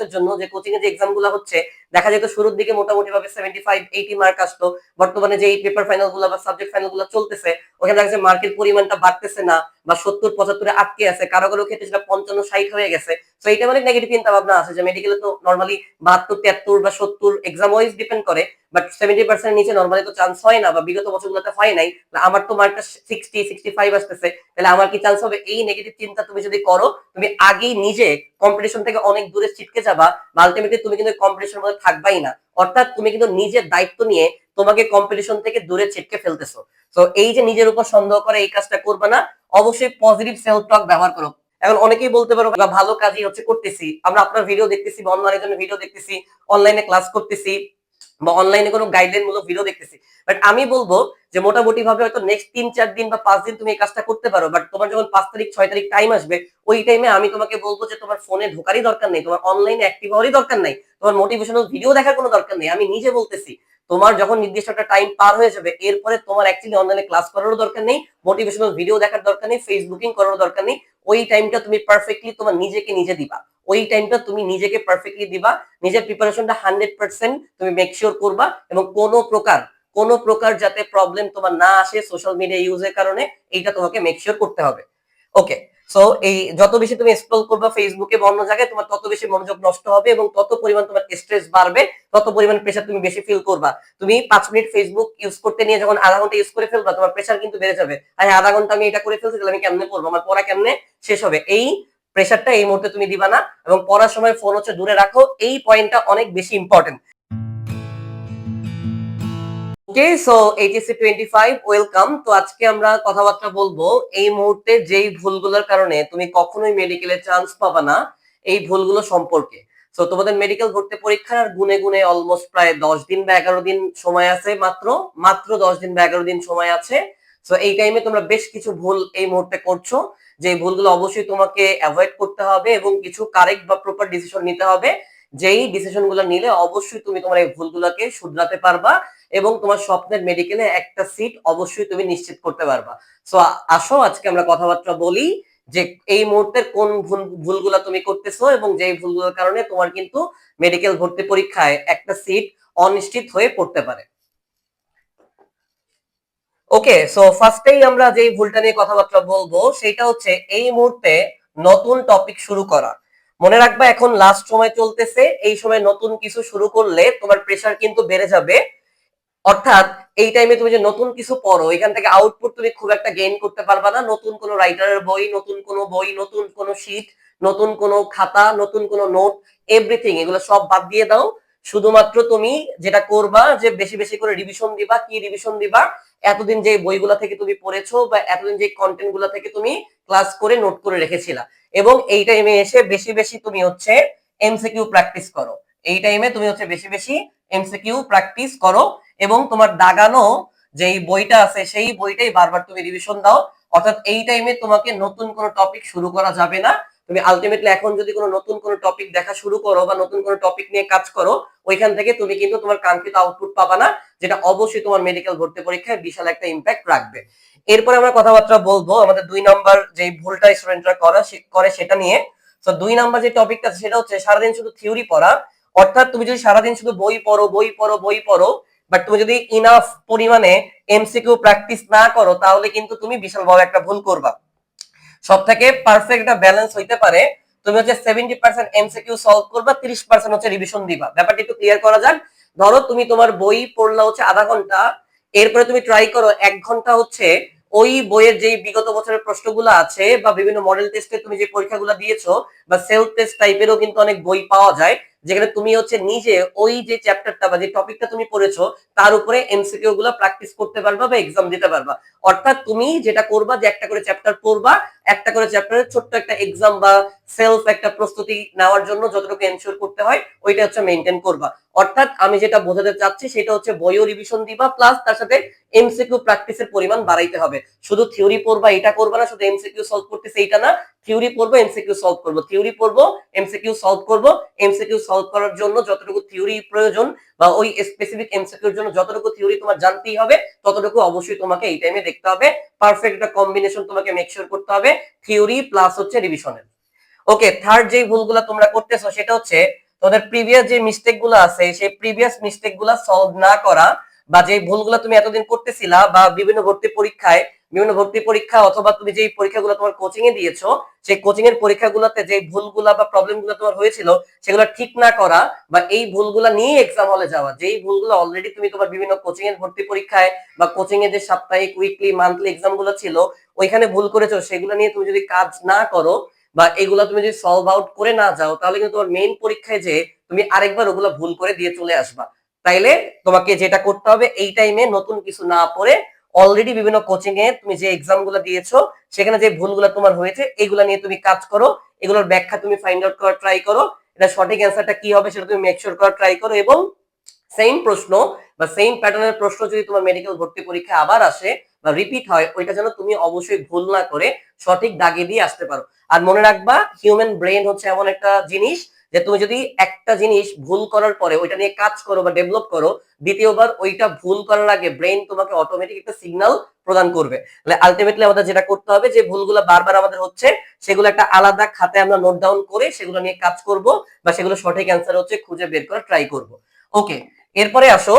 এর জন্য যে কোচিং এর যে এক্সামগুলো হচ্ছে দেখা যেত শুরুর দিকে মোটামুটি ভাবে সেভেন্টি ফাইভ এইটি মার্ক আসতো। বর্তমানে যে এই পেপার ফাইনালগুলো বা সাবজেক্ট ফাইনালগুলো চলতেছে, ওখানে দেখা যাচ্ছে মার্কের পরিমাণটা বাড়তেছে না বা সত্তর, পঁচাত্তরে আটকে আছে। কারও কারও ক্ষেত্রে সেটা পঞ্চান্ন, ষাট হয়ে গেছে। তো এইটা অনেক নেগেটিভ চিন্তা ভাবনা আছে যে মেডিকেলে তো নর্মালি বাহাত্তর, তিয়াত্তর বা সত্তর এক্সাম ওয়াইজ ডিপেন্ড করে বাট সেভেন্টি পার্সেন্ট নিচে নর্মালি তো চান্স হয় না বা বিগত বছরগুলোতে হয় নাই। আমার তো মার্কটা সিক্সটি সিক্সটি ফাইভ আসতেছে। তাহলে আমার কি চান্স হবে? এই নেগেটিভ চিন্তা তুমি যদি করো, তুমি আগেই নিজে কম্পিটিশন থেকে অনেক দূরে ছিটকে যাবা বা আলটিমেটলি তুমি কিন্তু কম্পিটিশন মধ্যে থাকবাই না। অর্থাৎ তুমি কিন্তু নিজের দায়িত্ব নিয়ে তোমাকে কম্পিটিশন থেকে দূরে ছিটকে ফেলতেছো। তো এই যে নিজের উপর সন্দেহ করে এই কাজটা করবে না, অবশ্যই পজিটিভ সেলফ টক ব্যবহার করো। এখন অনেকেই বলতে পারো ভালো কাজই হচ্ছে করতেছি। আমরা আপনার ভিডিও দেখতেছি বা ভিডিও দেখতেছি অনলাইনে ক্লাস করতেছি। বা অনলাইনে কোনো গাইডলাইন মূলক ভিডিও দেখতেছি। বাট আমি বলব যে মোটামুটি ভাবে হয়তো নেক্সট তিন চার দিন বা পাঁচ দিন তুমি এই কাজটা করতে পারো বাট তোমার যখন পাঁচ তারিখ, ছয় তারিখ টাইম আসবে, ওই টাইমে আমি তোমাকে বলব যে তোমার ফোনে ঢোকারই দরকার নেই, তোমার অনলাইনে অ্যাক্টিভ হওয়ারই দরকার নাই, তোমার মোটিভেশনাল ভিডিও দেখার কোনো দরকার নেই। আমি নিজে বলতেছি, তোমার যখন নির্দিষ্ট একটা টাইম পার হয়ে যাবে, এরপরে তোমার অ্যাকচুয়ালি অনলাইনে ক্লাস করারও দরকার নেই মোটিভেশনাল ভিডিও দেখার দরকার নেই ফেসবুকিং করারও দরকার নেই, ওই টাইমটা তুমি পারফেক্টলি তোমার নিজেকে নিজে দিবা। ওই টাইমটা তুমি নিজেকে পারফেক্টলি দিবা, নিজের প্রিপারেশনটা হান্ড্রেড পার্সেন্ট তুমি মেক শিওর করবা এবং কোনো প্রকার কোনো প্রকার যাতে প্রবলেম তোমার না আসে সোশ্যাল মিডিয়া ইউজের কারণে, এইটা তোমাকে মেক শিওর করতে হবে। ওকে সো এই যত বেশি তুমি স্ক্রল করবা ফেসবুকে বা অন্য জায়গায়, তোমার তত বেশি মনোযোগ নষ্ট হবে এবং তত পরিমাণ তোমার স্ট্রেস বাড়বে, তত পরিমাণ প্রেশার তুমি বেশি ফিল করবা। তুমি পাঁচ মিনিট ফেসবুক ইউজ করতে নিয়ে যখন আধা ঘণ্টা ইউজ করে ফেলবা, তোমার প্রেশার কিন্তু বেড়ে যাবে। আর আধা ঘণ্টা আমি এটা করে ফেলছি, তাহলে আমি কেমনে পড়ব আমার পড়া কেমনে শেষ হবে? এই প্রেশারটা এই মুহূর্তে তুমি দিবা না এবং পড়ার সময় ফোন হচ্ছে দূরে রাখো। এই পয়েন্টটা অনেক বেশি important okay so HSC twenty five welcome তো আজকে আমরা কথাবার্তা বলব, এই মুহূর্তে যেই ভুলগুলোর কারণে তুমি কখনোই মেডিকেলে চান্স পাবা না, এই ভুলগুলো সম্পর্কে। সো তোমাদের মেডিকেল ভর্তি পরীক্ষার আর গুনে গুনে অলমোস্ট প্রায় দশ দিন বা এগারো দিন সময় আছে মাত্র মাত্র দশ দিন বা এগারো দিন সময় আছে। সো এই টাইমে তোমরা বেশ কিছু ভুল এই মুহূর্তে করছ। যে ভুলগুলো অবশ্যই তোমাকে অ্যাভয়েড করতে হবে এবং কিছু কারেক্ট বা প্রপার ডিসিশন নিতে হবে। যেই ডিসিশনগুলো নিলে অবশ্যই তুমি তোমার এই ভুলগুলোকে শুধরাতে পারবা এবং তোমার স্বপ্নের মেডিকেলে একটা সিট অবশ্যই তুমি নিশ্চিত করতে পারবা। সো আসো, আজকে আমরা কথাবার্তা বলি যে এই মুহূর্তের কোন ভুল, ভুলগুলা তুমি করতেছো এবং যেই ভুলগুলোর কারণে তোমার কিন্তু মেডিকেল ভর্তি পরীক্ষায় একটা সিট অনিশ্চিত হয়ে পড়তে পারে। ওকে সো ফার্স্টেই আমরা যেই ভুলটা নিয়ে কথাবার্তা বলব, সেটা হচ্ছে এই মুহূর্তে নতুন টপিক শুরু করা। মনে রাখবা, এখন লাস্ট সময় চলতেছে, এই সময় নতুন কিছু শুরু করলে তোমার প্রেশার কিন্তু বেড়ে যাবে। অর্থাৎ এই টাইমে তুমি যে নতুন কিছু পড়ো, এখান থেকে আউটপুট তুমি খুব একটা গেইন করতে পারবা না। নতুন কোনো রাইটারের বই, নতুন কোনো বই, নতুন কোনো শীট নতুন কোনো খাতা, নতুন কোনো নোট এভরিথিং এগুলো সব বাদ দিয়ে দাও। শুধুমাত্র তুমি যেটা করবা, যে বেশি বেশি করে রিভিশন দিবা, কি রিভিশন দিবা, এতদিন যে বইগুলা থেকে তুমি পড়েছো বা এতদিন যে কন্টেন্টগুলা থেকে তুমি ক্লাস করে নোট করে রেখেছিলা। এবং এই টাইমে এসে বেশি বেশি তুমি হচ্ছে এমসিকিউ প্র্যাকটিস করো। এই টাইমে তুমি হচ্ছে বেশি বেশি এমসিকিউ প্র্যাকটিস করো এবং তোমার দাগানো যেই বইটা আছে, সেই বইটাই বারবার তুমি রিভিশন দাও। অর্থাৎ এই টাইমে তোমাকে নতুন কোনো টপিক শুরু করা যাবে না। তুমি আলটিমেটলি এখন যদি কোনো নতুন কোনো টপিক দেখা শুরু করো বা নতুন কোনো টপিক নিয়ে কাজ করো, ওইখান থেকে তুমি কিন্তু তোমার কাঙ্ক্ষিত আউটপুট পাবা না, যেটা অবশ্যই তোমার মেডিকেল ভর্তি পরীক্ষায় বিশাল একটা ইম্প্যাক্ট রাখবে। এরপরে আমরা কথাবার্তা বলব, আমাদের দুই নাম্বার যে ভুলটা স্টুডেন্টরা করা করে সেটা নিয়ে। তো দুই নাম্বার যে টপিকটা সেটা হচ্ছে সারাদিন শুধু থিওরি পড়া। অর্থাৎ তুমি যদি সারাদিন শুধু বই পড়ো বই পড়ো বই পড়ো বাট তুমি যদি ইনাফ পরিমাণে এমসিকিউ প্র্যাকটিস না করো, তাহলে কিন্তু তুমি বিশাল বড় একটা ভুল করবা। সব থেকে পারফেক্ট একটা ব্যালেন্স হইতে পারে, তুমি হচ্ছে সেভেন্টি পার্সেন্ট এমসিকিউ সলভ করবা, তিরিশ পার্সেন্ট হচ্ছে রিভিশন দিবা। ব্যাপারটা একটু ক্লিয়ার করা যাক। ধরো তুমি তোমার বই পড়লা হচ্ছে আধা ঘণ্টা, এরপরে তুমি ট্রাই করো এক ঘণ্টা হচ্ছে ওই বইয়ের যে বিগত বছরের প্রশ্নগুলো আছে বা বিভিন্ন মডেল টেস্টে তুমি যে পরীক্ষাগুলো দিয়েছ বা সেলফ টেস্ট টাইপেরও কিন্তু অনেক বই পাওয়া যায়। যেখানে তুমি হচ্ছে নিজে ওই যে চ্যাপ্টারটা বা যে টপিকটা তুমি পড়েছো, তার উপরে এমসিকিউ গুলো প্র্যাকটিস করতে পারবা বা এক্সাম দিতে পারবা। অর্থাৎ তুমি যেটা করবা যে একটা করে চ্যাপ্টার পড়বা, একটা করে চ্যাপ্টারের ছোট্ট একটা এক্সাম বা সেলফ একটা প্রস্তুতি নেওয়ার জন্য যতটুকু এনশিওর করতে হয়, ওইটা হচ্ছে মেনটেন করবা। অর্থাৎ আমি যেটা বোঝাতে চাচ্ছি সেটা হচ্ছে বইও রিভিশন দিবা প্লাস তার সাথে এমসিকিউ প্র্যাকটিসের পরিমাণ বাড়াইতে হবে। শুধু থিওরি পড়বা, এটা করবা না, শুধু এমসিকিউ সলভ করতেছে, এইটা না। থিওরি পড়ব, এমসিকিউ সলভ করব। থিওরি পড়ব, এমসিকিউ সলভ করব। এমসিকিউ সলভ করার জন্য যতটুকু থিওরি প্রয়োজন বা ওই স্পেসিফিক এমসিকিউর জন্য যতটুকু থিওরি তোমার জানতেই হবে, ততটুকু অবশ্যই তোমাকে এই টাইমে দেখতে হবে। পারফেক্ট একটা কম্বিনেশন তোমাকে মেকশিওর করতে হবে, থিওরি প্লাস হচ্ছে রিভিশনের ওকে থার্ড যে ভুলগুলো তোমরা করতেছো সেটা হচ্ছে তোমাদের প্রিভিয়াস যে মিস্টেকগুলো আছে, সেই প্রিভিয়াস মিস্টেকগুলা সলভ না করা বা যে ভুলগুলো তুমি এতদিন করতেছিলা বা বিভিন্ন ভর্তি পরীক্ষায় বিভিন্ন ভর্তি পরীক্ষা অথবা তুমি যে পরীক্ষাগুলো তোমার কোচিং এ দিয়েছ, সেই কোচিং এর পরীক্ষাগুলোতে যে ভুলগুলা বা প্রবলেমগুলো তোমার হয়েছিল, সেগুলো ঠিক না করা বা এই ভুলগুলা নিয়ে এক্সাম হলে যাওয়া, যেই ভুলগুলো অলরেডি তুমি তোমার বিভিন্ন কোচিং এর ভর্তি পরীক্ষায় বা কোচিং এর যে সাপ্তাহিক উইকলি মান্থলি এক্সামগুলো ছিল, ওইখানে ভুল করেছ, সেগুলো নিয়ে তুমি যদি কাজ না করো বা এগুলা তুমি যদি সলভ আউট করে না যাও, তাহলে কিন্তু তোমার মেইন পরীক্ষায় যে তুমি আরেকবার ওগুলো ভুল করে দিয়ে চলে আসবা। তাইলে তোমাকে যেটা করতে হবে, এই টাইমে নতুন কিছু না পড়ে অলরেডি বিভিন্ন কোচিং এ তুমি যে এক্সামগুলো দিয়েছ, সেখানে যে ভুলগুলো তোমার হয়েছে, এগুলা নিয়ে তুমি কাজ করো, এগুলোর ব্যাখ্যা তুমি ফাইন্ড আউট করার ট্রাই করো, এটা সঠিক অ্যান্সারটা কি হবে সেটা তুমি মেক শিওর করার ট্রাই করো এবং সেম প্রশ্ন বা সেম প্যাটার্নের প্রশ্ন যদি তোমার মেডিকেল ভর্তি পরীক্ষা আবার আসে বা রিপিট হয়, ওইটা যেন তুমি অবশ্যই ভুল না করে সঠিক দাগে দিয়ে আসতে পারো। আর মনে রাখবা হিউম্যান ব্রেন হচ্ছে এমন একটা জিনিস যে তুমি যদি একটা জিনিস ভুল করার পরে ওইটা নিয়ে কাজ করো বা ডেভেলপ করো, দ্বিতীয়বার ওইটা ভুল করার আগে ব্রেন তোমাকে অটোমেটিক একটা সিগন্যাল প্রদান করবে। তাহলে আলটিমেটলি আমাদের যেটা করতে হবে যে ভুলগুলো বারবার আমাদের হচ্ছে, সেগুলো একটা আলাদা খাতে আমরা নোট ডাউন করে সেগুলো নিয়ে কাজ করব বা সেগুলো সঠিক অ্যান্সার হচ্ছে খুঁজে বের করার ট্রাই করব। ওকে এরপরে আসো,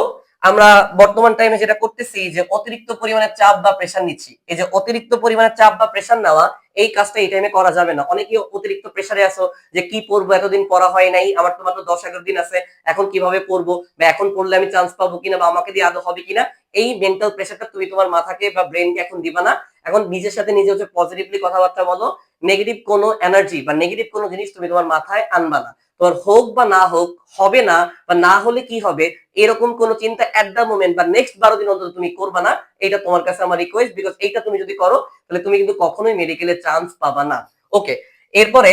আমরা বর্তমান টাইমে যেটা করতেছি যে অতিরিক্ত পরিমাণে চাপ বা প্রেশার নিচ্ছি। এই যে অতিরিক্ত পরিমাণে চাপ বা প্রেশার নেওয়া এই কাজটা এই টাইমে করা যাবে না। অনেকেই অতিরিক্ত প্রেশারে আসো যে কি পড়ব? এতদিন পড়া হয় নাই, আমার তো মাত্র দশ এগারো দিন আছে, এখন কীভাবে পড়ব? বা এখন পড়লে আমি চান্স পাবো কিনা? বা আমাকে দিয়ে আদৌ হবে কিনা? এই মেন্টাল প্রেশারটা তুমি তোমার মাথাকে বা ব্রেনকে এখন দিবা না। এখন নিজের সাথে নিজে হচ্ছে পজিটিভলি কথাবার্তা বলো নেগেটিভ কোনো এনার্জি বা নেগেটিভ কোনো জিনিস তুমি তোমার মাথায় আনবা না। তোমার হোক বা না হোক, হবে না বা না হলে কি হবে, এরকম কোন চিন্তা এট দ্য মোমেন্ট বা নেক্সট বারো দিন অন্তত তুমি করবা না, এটা তোমার কাছে আমার রিকোয়েস্ট বিকজ এইটা তুমি যদি করো, তাহলে তুমি কিন্তু কখনোই মেডিকেলে চান্স পাবা না। ওকে এরপরে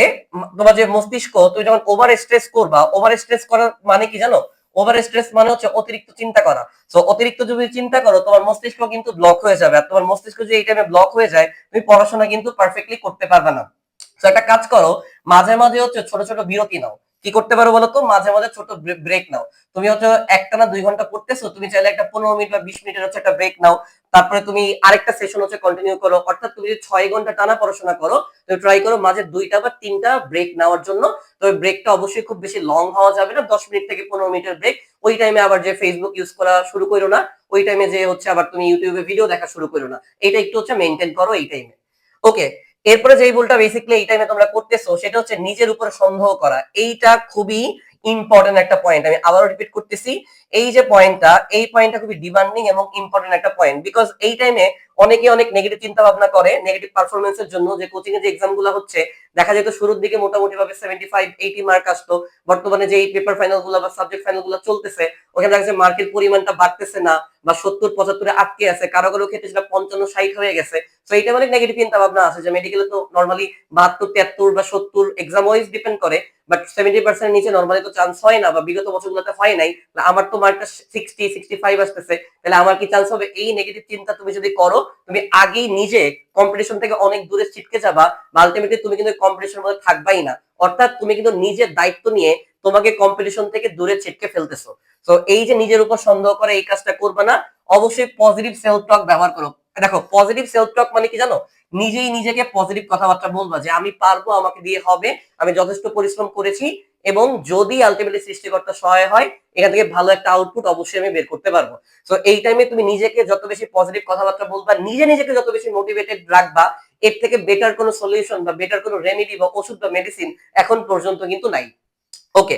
তোমার যে মস্তিষ্ক, তুমি যখন ওভার স্ট্রেস করবা ওভার স্ট্রেস করার মানে কি জানো? ওভার স্ট্রেস মানে হচ্ছে অতিরিক্ত চিন্তা করা। সো অতিরিক্ত যদি চিন্তা করো, তোমার মস্তিষ্ক কিন্তু ব্লক হয়ে যাবে। আর তোমার মস্তিষ্ক যদি এই টাইমে ব্লক হয়ে যায়, তুমি পড়াশোনা কিন্তু পারফেক্টলি করতে পারবে না। তো একটা কাজ করো, মাঝে মাঝে হচ্ছে ছোট ছোট বিরতি নাও। কি করতে পারো বলো তো? মাঝে মাঝে ছোট ব্রেক নাও। তুমি হচ্ছে একটা না দুই ঘণ্টা পড়তেছো তুমি চাইলে একটা পনেরো মিনিট বা বিশ মিনিটের হচ্ছে একটা ব্রেক নাও। তারপরে তুমি আরেকটা সেশন হচ্ছে কন্টিনিউ করো। অর্থাৎ তুমি যদি ছয় ঘণ্টা টানা পড়াশোনা করো তুমি ট্রাই করো মাঝে দুইটা বা তিনটা ব্রেক নেওয়ার জন্য। তবে ব্রেকটা অবশ্যই খুব বেশি লং হওয়া যাবে না। দশ মিনিট থেকে পনেরো মিনিটের ব্রেক ওই টাইমে আবার যে ফেসবুক ইউজ করা শুরু করো না। ওই টাইমে যে হচ্ছে আবার তুমি ইউটিউবে ভিডিও দেখা শুরু করো না। এটা একটু হচ্ছে মেনটেন করো এই টাইমে ওকে এরপরে যে ভুলটা বেসিক্যালি এই টাইমে তোমরা করতেছো, সেটা হচ্ছে নিজের উপর সন্দেহ করা। এইটা খুবই ইম্পর্টেন্ট একটা পয়েন্ট আমি আবারও রিপিট করতেছি, এই যে পয়েন্টটা এই পয়েন্টটা খুবই ডিমান্ডিং এবং ইম্পর্টেন্ট একটা পয়েন্ট বিকজ এই টাইমে অনেকে অনেক নেগেটিভ চিন্তা ভাবনা করে নেগেটিভ পারফরমেন্সের জন্য যে কোচিং এ যে এক্সামগুলো হচ্ছে, দেখা যেত শুরুর দিকে মোটামুটি ভাবে সেভেন্টি ফাইভ এইটি মার্ক আসতো, বর্তমানে যে এই পেপার ফাইনালগুলো বা সাবজেক্ট ফাইনালগুলো চলতেছে, ওখানে দেখা যাচ্ছে মার্কের পরিমাণটা বাড়তেছে না, বা সত্তর, পঁচাত্তরে আটকে আছে, কারও কারও ক্ষেত্রে সেটা পঞ্চান্ন, ষাট হয়ে গেছে। তো এইটা অনেক নেগেটিভ চিন্তা ভাবনা আছে যে মেডিকেলে তো নর্মালি বাহাত্তর, তিয়াত্তর বা সত্তর এক্সাম ওয়াইজ ডিপেন্ড করে বাট সেভেন্টি পার্সেন্ট নিচে নর্মালি তো চান্স হয় না বা বিগত বছরগুলোতে হয় নাই আমার তো মার্কটা সিক্সটি সিক্সটি ফাইভ আসতেছে, তাহলে আমার কি চান্স হবে? এই নেগেটিভ চিন্তা তুমি যদি করো, তুমি আগেই নিজে কম্পিটিশন থেকে অনেক দূরে ছিটকে যাবা আলটিমেটলি তুমি কিন্তু কম্পিটিশনের মধ্যে থাকবাই না। অর্থাৎ তুমি কিন্তু নিজের দায়িত্ব নিয়ে তোমাকে কম্পিটিশন থেকে দূরে ছিটকে ফেলতেছো। তো এই যে নিজের উপর সন্দেহ করে এই কাজটা করবে না, অবশ্যই পজিটিভ সেলফ টক ব্যবহার করো। দেখো পজিটিভ সেলফ টক মানে কি জানো? নিজেই নিজেকে পজিটিভ কথাবার্তা বলবা যে, আমি পারব, আমাকে দিয়ে হবে, আমি যথেষ্ট পরিশ্রম করেছি এবং যদি আলটিমেটলি সৃষ্টিকর্তা সহায় হয়, এখান থেকে ভালো একটা আউটপুট অবশ্যই আমি বের করতে পারব। তো এই টাইমে তুমি নিজেকে যত বেশি পজিটিভ কথাবার্তা বলবা, নিজে নিজেকে যত বেশি মোটিভেটেড রাখবা, এর থেকে বেটার কোনো সলিউশন বা বেটার কোনো রেমেডি বা ওষুধ বা মেডিসিন এখন পর্যন্ত কিন্তু নাই। ওকে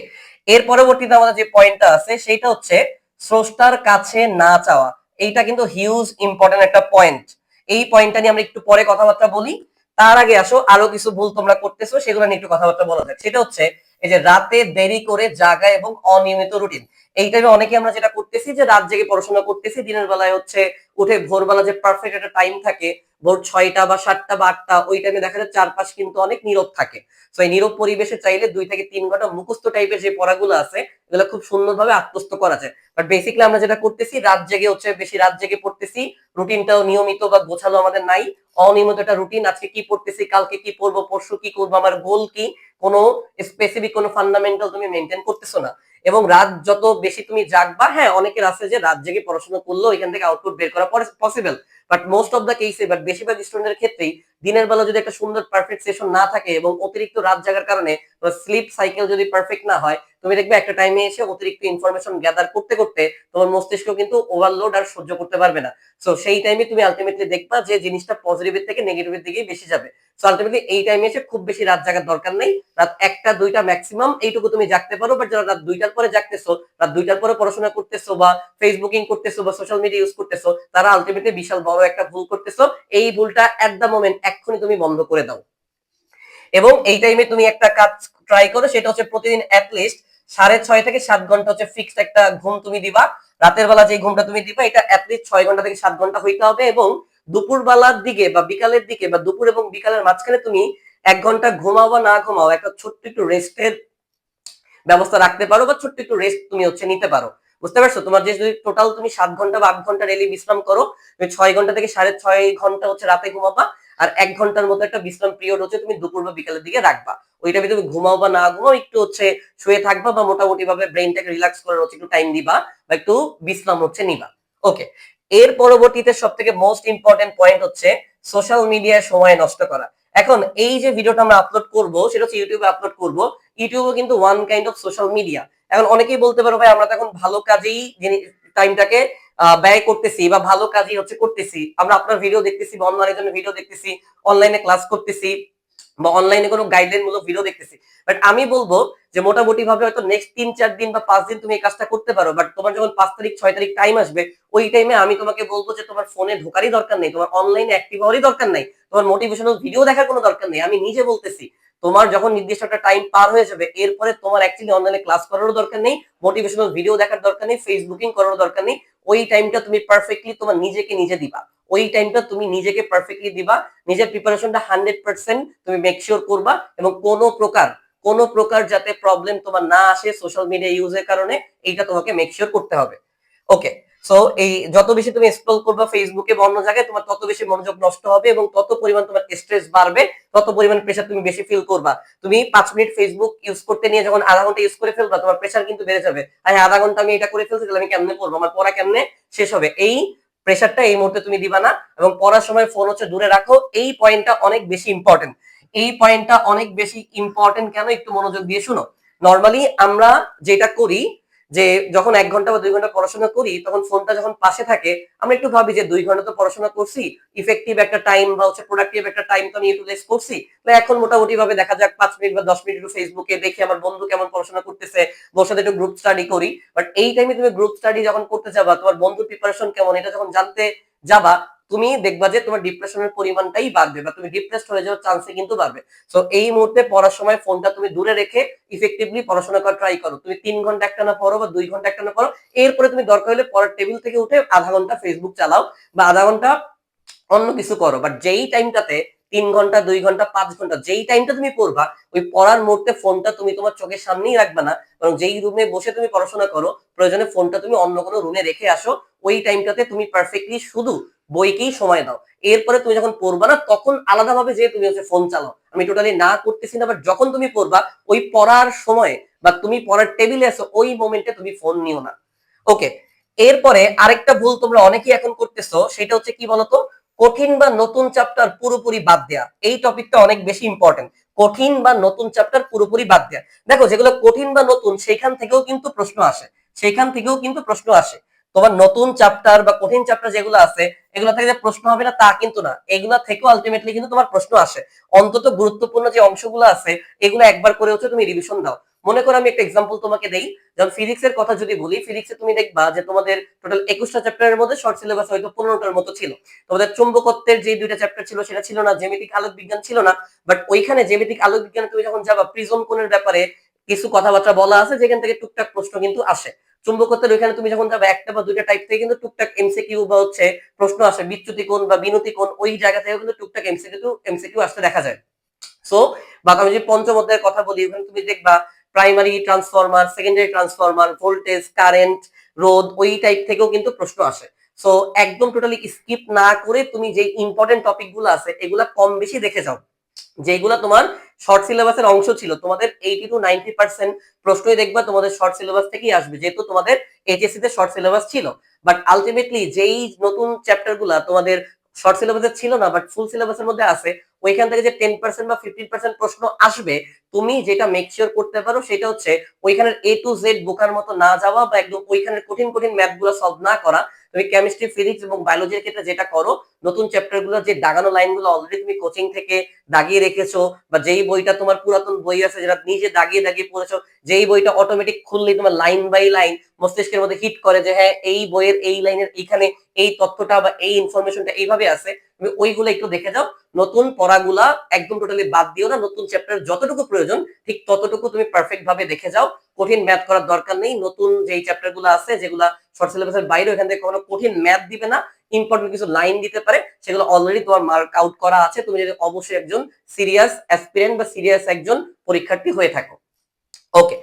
এর পরবর্তীতে আমাদের যে পয়েন্টটা আছে সেটা হচ্ছে স্রষ্টার কাছে না চাওয়া। এইটা কিন্তু হিউজ ইম্পর্টেন্ট একটা পয়েন্ট এই পয়েন্টটা নিয়ে আমরা একটু পরে কথাবার্তা বলি। তার আগে আসো, আরও কিছু ভুল তোমরা করতেছো, সেগুলো নিয়ে একটু কথাবার্তা বলা যাক। সেটা হচ্ছে, এই যে রাতে দেরি করে জাগা এবং অনিয়মিত রুটিন এই টাইমে অনেকে আমরা যেটা করতেছি, যে রাত জেগে পড়াশোনা করতেছি, দিনের বেলায় হচ্ছে উঠে ভোরবেলা যে পারফেক্ট একটা টাইম থাকে, ভোর ছয়টা বা সাতটা বা আটটা, ওই টাইমে দেখা যায় চারপাশ কিন্তু অনেক নীরব থাকে। তো এই নীরব পরিবেশে চাইলে দুই থেকে তিন ঘণ্টা মুখস্থ টাইপের যে পড়াগুলো আছে এগুলো খুব সুন্দরভাবে আত্মস্থ করা যায় বাট বেসিক্যালি আমরা যেটা করতেছি, রাত জেগে হচ্ছে বেশি রাত জেগে পড়তেছি, রুটিনটাও নিয়মিত বা গোছালো আমাদের নাই। অনিয়মিত একটা রুটিন, আজকে কি পড়তেছি, কালকে কি পড়ব, পরশু কি করব, আমার গোল কি? কোনো স্পেসিফিক কোনো ফান্ডামেন্টাল তুমি মেনটেন করতেছো না। এবং রাত যত বেশি তুমি জাগবা হ্যাঁ অনেকের আছে যে রাত জেগে পড়াশোনা করলেও এখান থেকে আউটপুট বের করা possible but most of the কেসে বাট বেশিরভাগ স্টুডেন্টের ক্ষেত্রেই দিনের বেলা যদি একটা সুন্দর পারফেক্ট সেশন না থাকে এবং অতিরিক্ত রাত জাগার কারণে স্লিপ সাইকেল যদি পারফেক্ট না হয়, তুমি দেখবে একটা টাইমে এসে অতিরিক্ত ইনফরমেশন গ্যাদার করতে করতে তোমার মস্তিষ্ক কিন্তু ওভারলোড আর সহ্য করতে পারবে না। সো সেই টাইমে তুমি আলটিমেটলি দেখবা যে জিনিসটা পজিটিভের থেকে নেগেটিভের দিকেই বেশি যাবে। আলটিমেটলি এই টাইমে এসে খুব বেশি রাত জাগার দরকার নেই। রাত একটা, দুইটা ম্যাক্সিমাম এইটুকু তুমি জাগতে পারো যারা রাত দুইটার পরে জাগতেছো, রাত দুইটার পরে পড়াশোনা করতেছো বা ফেসবুকিং করতেছো বা সোশ্যাল মিডিয়া ইউজ করতেছো, তারা আলটিমেটলি বিশাল বড় একটা ভুল করতেছো। এই ভুলটা এট দ্য মোমেন্ট এক্ষুনি তুমি বন্ধ করে দাও। এবং এই টাইমে তুমি একটা কাজ ট্রাই করো, সেটা হচ্ছে প্রতিদিন অ্যাটলিস্ট সাড়ে ছয় থেকে সাত ঘণ্টা হচ্ছে ফিক্সড একটা ঘুম তুমি দিবা। রাতের বেলা যে ঘুমটা তুমি দিবা, এটা অ্যাটলিস্ট ছয় ঘণ্টা থেকে সাত ঘণ্টা হইতে হবে এবং দুপুর বেলার দিকে বা বিকালের দিকে বা দুপুর এবং বিকালের মাঝখানে তুমি এক ঘণ্টা ঘুমাও বা না ঘুমাও, একটা ছোট্ট একটু রেস্টের ব্যবস্থা রাখতে পারো বা ছোট্ট একটু রেস্ট তুমি হচ্ছে নিতে পারো। বুঝতে পারছ? তোমার যে যদি টোটাল তুমি সাত ঘণ্টা বা আট ঘণ্টা ডেলি বিশ্রাম করো, তুমি ছয় ঘণ্টা থেকে সাড়ে ছয় ঘণ্টা হচ্ছে রাতে ঘুমাবা আর এক ঘণ্টার মতো একটা বিশ্রাম পিরিয়ড হচ্ছে তুমি দুপুর বা বিকালের দিকে রাখবা। ওইটা তুমি ঘুমাও বা না ঘুমাও, একটু হচ্ছে শুয়ে থাকবা বা মোটামুটি ভাবে ব্রেনটাকে রিল্যাক্স করার হচ্ছে একটু টাইম দিবা বা একটু বিশ্রাম হচ্ছে নিবা। ওকে এর পরবর্তীতে সব থেকে মোস্ট ইম্পর্টেন্ট পয়েন্ট হচ্ছে সোশ্যাল মিডিয়ায় সময় নষ্ট করা। এখন এই যে ভিডিওটা আমরা আপলোড করব, সেটা হচ্ছে ইউটিউবে আপলোড করব ইউটিউবে কিন্তু one kind of social media এখন অনেকেই বলতে পারো, ভাই, আমরা তো এখন ভালো কাজেই টাইমটাকে ব্যয় করতেছি বা ভালো কাজই হচ্ছে করতেছি। আমরা আপনার ভিডিও দেখতেছি বা অন্য আরেকজনের ভিডিও দেখতেছি অনলাইনে ক্লাস করতেছি বা অনলাইনে কোনো গাইডলাইন মূলক ভিডিও দেখতেছি। বাট আমি বলব যে মোটামুটি ভাবে হয়তো নেক্সট তিন, চার দিন বা পাঁচ দিন তুমি এই কাজটা করতে পারো বাট তোমার যখন পাঁচ তারিখ, ছয় তারিখ টাইম আসবে, ওই টাইমে আমি তোমাকে বলব যে তোমার ফোনে ঢোকারই দরকার নেই, তোমার অনলাইনে অ্যাক্টিভ হওয়ারই দরকার নেই, তোমার মোটিভেশনাল ভিডিও দেখার কোনো দরকার নেই। আমি নিজে বলতেছি, তোমার যখন নির্দিষ্ট একটা টাইম পার হয়ে যাবে, এরপরে তোমার অ্যাকচুয়ালি অনলাইনে ক্লাস করারও দরকার নেই মোটিভেশনাল ভিডিও দেখার দরকার নেই ফেসবুকিং করারও দরকার নেই, ওই টাইমটা তুমি পারফেক্টলি তোমার নিজেকে নিজে দিবা। ওই টাইমটা তুমি নিজেকে পারফেক্টলি দিবা, নিজের প্রিপারেশনটা হান্ড্রেড পার্সেন্ট তুমি মেক করবা, এবং কোনো প্রকার কোনো প্রকার যাতে প্রবলেম তোমার না আসে সোশ্যাল মিডিয়া ইউজের কারণে, এইটা তোমাকে মেক শিওর করতে হবে। ওকে সো এই যত বেশি তুমি স্ক্রল করবা ফেসবুকে বা অন্য জায়গায়, তোমার তত বেশি মনোযোগ নষ্ট হবে এবং তত পরিমাণ তোমার স্ট্রেস বাড়বে, তত পরিমাণ প্রেশার তুমি বেশি ফিল করবা। তুমি পাঁচ মিনিট ফেসবুক ইউজ করতে নিয়ে যখন আধা ঘণ্টা ইউজ করে ফেলবা, তোমার প্রেশার কিন্তু বেড়ে যাবে। আর, আধা ঘণ্টা আমি এটা করে ফেলছি, তাহলে আমি কেমনে পড়ব আমার পড়া কেমনে শেষ হবে? এই প্রেশারটা এই মুহূর্তে তুমি দিবা না এবং পড়ার সময় ফোন হচ্ছে দূরে রাখো। এই পয়েন্টটা অনেক বেশি ইম্পর্টেন্ট এই পয়েন্টটা অনেক বেশি ইম্পর্টেন্ট কেন একটু মনোযোগ দিয়ে শুনো? নর্মালি আমরা যেটা করি, যে যখন এক ঘণ্টা বা দুই ঘণ্টা পড়াশোনা করি, তখন ফোনটা যখন পাশে থাকে, আমরা একটু ভাবি যে দুই ঘণ্টা তো পড়াশোনা করছি ইফেক্টিভ একটা টাইম বা হচ্ছে প্রোডাক্টিভ একটা টাইম তো আমি ইউটিলাইজ করছি। এখন মোটামুটি ভাবে দেখা যাক পাঁচ মিনিট বা দশ মিনিট একটু ফেসবুকে দেখি আমার বন্ধু কেমন পড়াশোনা করতেছে, ওর সাথে একটু গ্রুপ স্টাডি করি। বাট এই টাইমে তুমি গ্রুপ স্টাডি যখন করতে যাবা, তোমার বন্ধুর প্রিপারেশন কেমন, এটা যখন জানতে যাবা তুমি দেখবা যে তোমার ডিপ্রেশনের পরিমাণটাই বাড়বে বা তুমি ডিপ্রেসড হয়ে যাওয়ার চান্সে কিন্তু বাড়বে। সো এই মুহূর্তে পড়ার সময় ফোনটা তুমি দূরে রেখে ইফেক্টিভলি পড়াশোনা করা ট্রাই করো। তুমি তিন ঘণ্টা একটা না পড়ো বা দুই ঘণ্টা একটা না পড়ো। এরপরে তুমি দরকার হলে পড়ার টেবিল থেকে উঠে আধা ঘণ্টা ফেসবুক চালাও বা আধা ঘণ্টা অন্য কিছু করো। বাট যেই টাইমটাতে তিন ঘণ্টা, দুই ঘণ্টা, পাঁচ ঘণ্টা, যেই টাইমটা তুমি পড়বা, ওই পড়ার মুহূর্তে ফোনটা তুমি তোমার চোখের সামনেই রাখবে না। কারণ যেই রুমে বসে তুমি পড়াশোনা করো, প্রয়োজনে ফোনটা তুমি অন্য কোনো রুমে রেখে আসো। ওই টাইমটাতে তুমি পারফেক্টলি শুধু বইকেই সময় দাও। এরপরে তুমি যখন পড়বা না, তখন আলাদাভাবে যে তুমি হচ্ছে ফোন চালাও। আমি টোটালি না করতেছি না বাট যখন তুমি পড়বা, ওই পড়ার সময় বা তুমি পড়ার টেবিলে আসো ওই মোমেন্টে তুমি ফোন নিও না। ওকে এরপরে আরেকটা ভুল তোমরা অনেকেই এখন করতেছো, সেটা হচ্ছে কি বলতো? কঠিন বা নতুন চ্যাপ্টার পুরোপুরি বাদ দেয়া। এই টপিকটা অনেক বেশি ইম্পর্টেন্ট কঠিন বা নতুন চ্যাপ্টার পুরোপুরি বাদ দেয়া। দেখো, যেগুলো কঠিন বা নতুন সেখান থেকেও কিন্তু প্রশ্ন আসে। সেখান থেকেও কিন্তু প্রশ্ন আসে। তোমার নতুন চ্যাপ্টার বা কঠিন চ্যাপ্টার যেগুলো আছে, এগুলো থেকে যে প্রশ্ন হবে না তা কিন্তু না। এগুলা থেকেও আলটিমেটলি কিন্তু তোমার প্রশ্ন আসে। অন্তত গুরুত্বপূর্ণ যে অংশগুলো আছে, এগুলো একবার করে হচ্ছে তুমি রিভিশন দাও। মনে করো আমি একটা এক্সাম্পল তোমাকে দেই। যেমন ফিজিক্স এর কথা যদি বলি ফিজিক্সে তুমি দেখবা যে তোমাদের টোটাল একুশটা চ্যাপ্টারের মধ্যে শর্ট সিলেবাস হয়তো পনেরোটার মতো ছিল। তোমাদের চুম্বকত্বের যে দুইটা চ্যাপ্টার ছিল, সেটা ছিল না জেমিতিক আলোক বিজ্ঞান ছিল না। বাট ওইখানে জেমিতিক আলোক বিজ্ঞান তুমি যখন যাবা প্রিজম কোণের ব্যাপারে কিছু কথাবার্তা বলা আছে, যেখান থেকে টুকটাক প্রশ্ন কিন্তু আসে। চুম্বকত্বের ওইখানে তুমি যখন যাবে, একটা বা দুইটা টাইপ থেকে কিন্তু টুকটাক এমসিকিউ বা হচ্ছে প্রশ্ন আসে, বিচ্যুতি কোণ বা বিনতি কোণ, ওই জায়গা থেকে কিন্তু টুকটাক এমসিকিউ এমসিকিউ আসতে দেখা যায়। সো বা আমি যদি পঞ্চম অধ্যায়ের কথা বলি, ওখানে তুমি দেখবা primary transformer secondary transformer voltage current রোদ ওই টাইপ থেকেও কিন্তু প্রশ্ন আসে। সো একদম টোটালি স্কিপ না করে তুমি যে ইম্পর্টেন্ট টপিকগুলো আছে, এগুলা কম বেশি দেখে যাও। যেগুলা তোমার শর্ট সিলেবাসের অংশ ছিল, তোমাদের এইটি টু নাইনটি পার্সেন্ট প্রশ্নই দেখবা তোমাদের শর্ট সিলেবাস থেকেই আসবে, যেহেতু তোমাদের এইচএসসি তে শর্ট সিলেবাস ছিল। বাট আলটিমেটলি যেই নতুন চ্যাপ্টারগুলা তোমাদের শর্ট সিলেবাসে ছিল না বাট ফুল সিলেবাসের মধ্যে আছে, ওইখান থেকে যে টেন পার্সেন্ট বা ফিফটিন পার্সেন্ট প্রশ্ন আসবে, তুমি যেটা মেক শিওর করতে পারো সেটা হচ্ছে ওইখানের এ টু জেড বোকার মতো না যাওয়া বা একদম ওইখানের কঠিন কঠিন ম্যাথগুলো সলভ না করা তুমি কেমিস্ট্রি ফিজিক্স এবং বায়োলজির ক্ষেত্রে যেটা করো, নতুন চ্যাপ্টারগুলো, যে দাগানো লাইনগুলো অলরেডি তুমি কোচিং থেকে দাগিয়ে রেখেছো বা যেই বইটা তোমার পুরাতন বই আছে যেটা নিজে দাগিয়ে দাগিয়ে পড়েছো, যেই বইটা অটোমেটিক খুললেই তোমার লাইন বাই লাইন মস্তিষ্কের মধ্যে হিট করে যে হ্যাঁ এই বইয়ের এই লাইনের এইখানে এই তথ্যটা বা এই ইনফরমেশনটা এইভাবে আছে। তুমি ওইগুলো একটু দেখে যাও। নতুন পড়াগুলা একদম টোটালি বাদ দিও না। নতুন চ্যাপ্টার যতটুকু প্রয়োজন, ঠিক ততটুকু তুমি পারফেক্ট ভাবে দেখে যাও। কঠিন ম্যাথ করার দরকার নেই। নতুন যেই চ্যাপ্টারগুলো আছে, যেগুলা শর্ট সিলেবাসের বাইরে এখান থেকে কোনো কঠিন ম্যাথ দিবে না ইম্পর্টেন্ট কিছু লাইন দিতে পারে, সেগুলো অলরেডি তোমার মার্ক আউট করা আছে। তুমি যদি অবশ্যই একজন সিরিয়াস অ্যাসপিরেন্ট বা সিরিয়াস একজন পরীক্ষার্থী হয়ে থাকো। ওকে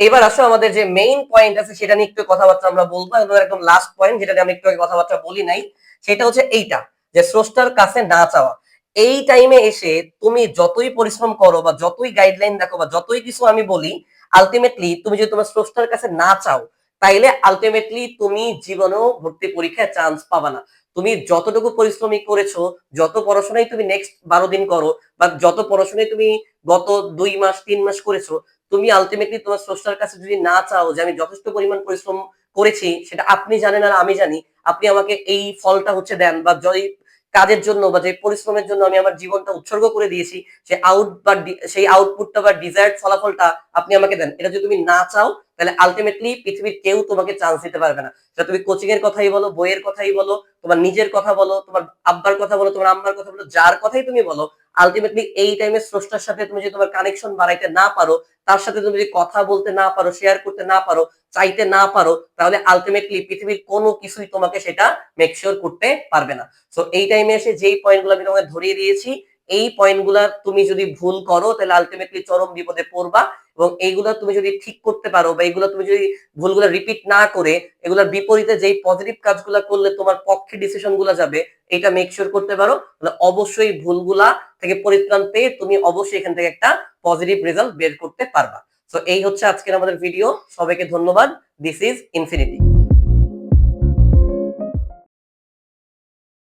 এবার আসো আমাদের যে মেইন পয়েন্ট আছে, সেটা নিয়ে একটু কথাবার্তা আমরা বলব। একদম লাস্ট পয়েন্ট যেটা আমি একটু কথাবার্তা বলি নাই, সেটা হচ্ছে এইটা, যে স্রষ্টার কাছে না চাওয়া। এই টাইমে এসে তুমি যতই পরিশ্রম করো বা যতই গাইডলাইন দেখো বা যতই কিছু আমি বলি আলটিমেটলি তুমি যদি তোমার স্রষ্টার কাছে না চাও, তাইলে আলটিমেটলি তুমি জীবনেও ভর্তি পরীক্ষায় চান্স পাবা না। তুমি যতটুকু পরিশ্রমী করেছ, যত পড়াশোনাই তুমি নেক্সট বারো দিন করো, বা যত পড়াশোনায় তুমি গত দুই মাস, তিন মাস করেছ, তুমি আলটিমেটলি তোমার স্রষ্টার কাছে যদি না চাও যে আমি যথেষ্ট পরিমাণ পরিশ্রম করেছি, সেটা আপনি জানেন আর আমি জানি, আপনি আমাকে এই ফলটা হচ্ছে দেন, বা যেই কাজের জন্য বা যে পরিশ্রমের জন্য আমি আমার জীবনটা উৎসর্গ করে দিয়েছি, সে আউট বা সেই আউটপুটটা বা ডিজায়ার্ড ফলাফলটা আপনি আমাকে দেন। এটা যদি তুমি না চাও, তাহলে আলটিমেটলি পৃথিবীর কেউ তোমাকে চান্স দিতে পারবে না। সেটা তুমি কোচিং এর কথাই বলো, বইয়ের কথাই বলো, তোমার নিজের কথা বলো, তোমার আব্বার কথা বলো, তোমার আম্মার কথা বলো, যার কথাই তুমি বলো আলটিমেটলি এই টাইমে স্রষ্টার সাথে তুমি যদি তোমার কানেকশন বাড়াইতে না পারো, তার সাথে তুমি যদি কথা বলতে না পারো শেয়ার করতে না পারো, চাইতে না পারো, তাহলে আলটিমেটলি পৃথিবীর কোনো কিছুই তোমাকে সেটা মেকশিওর করতে পারবে না। সো এই টাইমে এসে যেই পয়েন্টগুলো আমি তোমাকে ধরিয়ে দিয়েছি এই পয়েন্টগুলা তুমি যদি ভুল করো, তাহলে আলটিমেটলি চরম বিপদে পড়বা এবং এইগুলো তুমি যদি ঠিক করতে পারো বা এইগুলো তুমি যদি ভুলগুলো রিপিট না করে, এগুলোর বিপরীতে যেই পজিটিভ কাজগুলো করলে তোমার পক্ষে ডিসিশনগুলা যাবে এটা মেক শিওর করতে পারো। তাহলে অবশ্যই ভুলগুলা থেকে পরিত্রাণ পেয়ে তুমি অবশ্যই এখান থেকে একটা পজিটিভ রেজাল্ট বের করতে পারবা। তো এই হচ্ছে আজকের আমাদের ভিডিও সবাইকে ধন্যবাদ। This is infinity